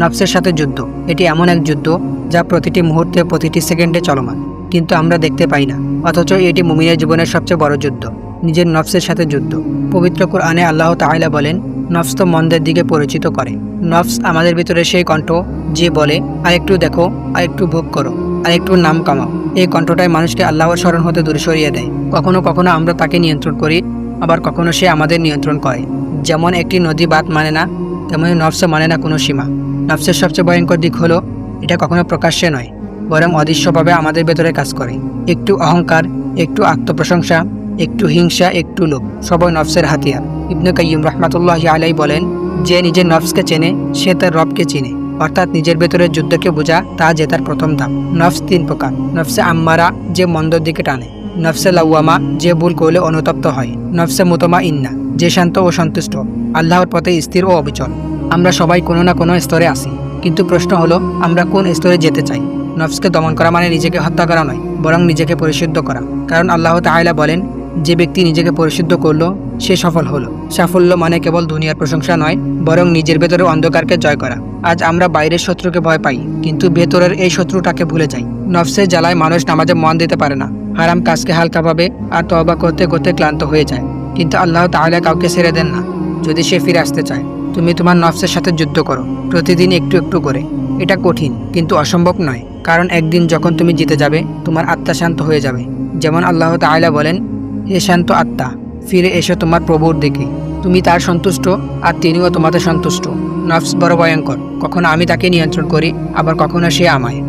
নফসের সাথে যুদ্ধ। এটি এমন এক যুদ্ধ যা প্রতিটি মুহূর্তে প্রতিটি সেকেন্ডে চলমান, কিন্তু আমরা দেখতে পাই না, অথচ এটি মুমিনের জীবনের সবচেয়ে বড় যুদ্ধ, নিজের নফসের সাথে যুদ্ধ। পবিত্র কোরআনে আল্লাহ তাআলা বলেন, নফস তো মন্দের দিকে পরিচিত করে। নফস আমাদের ভিতরে সেই কণ্ঠ যে বলে, আরেকটু দেখো, আরেকটু ভোগ করো, আরেকটু নাম কামাও। এই কণ্ঠটাই মানুষকে আল্লাহর স্মরণ হতে দূরে সরিয়ে দেয়। কখনো কখনো আমরা তাকে নিয়ন্ত্রণ করি, আবার কখনো সে আমাদের নিয়ন্ত্রণ করে। যেমন একটি নদী বাদ মানে না তেমনি নফসে মানে না কোনো সীমা। নফসের সবচেয়ে ভয়ঙ্কর দিক হলো, এটা কখনো প্রকাশ্যে নয়, বরং অদৃশ্যভাবে আমাদের ভেতরে কাজ করে। একটু অহংকার, একটু আত্মপ্রশংসা, একটু হিংসা, একটু লোভ, সবই নফসের হাতিয়ার। ইবনে কাইয়ুম রহমাতুল্লাহ আলাই বলেন, যে নিজের নফসকে চেনে, সে তার রবকে চিনে। অর্থাৎ নিজের ভেতরের যুদ্ধকে বোঝা, তা জেতার প্রথম ধাপ। নফস তিন প্রকার। নফসে আম্মারা, যে মন্দর দিকে টানে। নফসে লাউয়ামা, যে ভুল করলে অনুতপ্ত হয়। নফসে মুতমা ইন্না যে শান্ত ও সন্তুষ্ট, আল্লাহর পথে স্থির ও অবিচল। আমরা সবাই কোনো না কোনো স্তরে আসি কিন্তু প্রশ্ন হলো, আমরা কোন স্তরে যেতে চাই? নফসকে দমন করা মানে নিজেকে হত্যা করা নয়, বরং নিজেকে পরিশুদ্ধ করা। কারণ আল্লাহ তাআলা বলেন, যে ব্যক্তি নিজেকে পরিশুদ্ধ করল, সে সফল হলো। সাফল্য মানে কেবল দুনিয়ার প্রশংসা নয়, বরং নিজের ভেতরে অন্ধকারকে জয় করা। আজ আমরা বাইরের শত্রুকে ভয় পাই, কিন্তু ভেতরের এই শত্রুটাকে ভুলে যাই। নফসের জ্বালায় মানুষ নামাজে মন দিতে পারে না, হারাম কাজকে হালকাভাবে আর তওবা করতে করতে ক্লান্ত হয়ে যায়। কিন্তু আল্লাহ তাআলা কাউকে ছেড়ে দেন না। যদি সে ফিরে আসতে চায়, তুমি তোমার নফসের সাথে যুদ্ধ করো, প্রতিদিন একটু একটু করে। এটা কঠিন, কিন্তু অসম্ভব নয়, কারণ একদিন যখন তুমি জিতে যাবে, তোমার আত্মা শান্ত হয়ে যাবে। যেমন আল্লাহ তাআলা বলেন, হে শান্ত আত্মা, ফিরে এসো তোমার প্রভুর দিকে। তুমি তার সন্তুষ্ট, আর তিনিও তোমাদের সন্তুষ্ট। নফস বড় ভয়ঙ্কর, কখনো আমি তাকে নিয়ন্ত্রণ করি, আবার কখনো সে আমায়।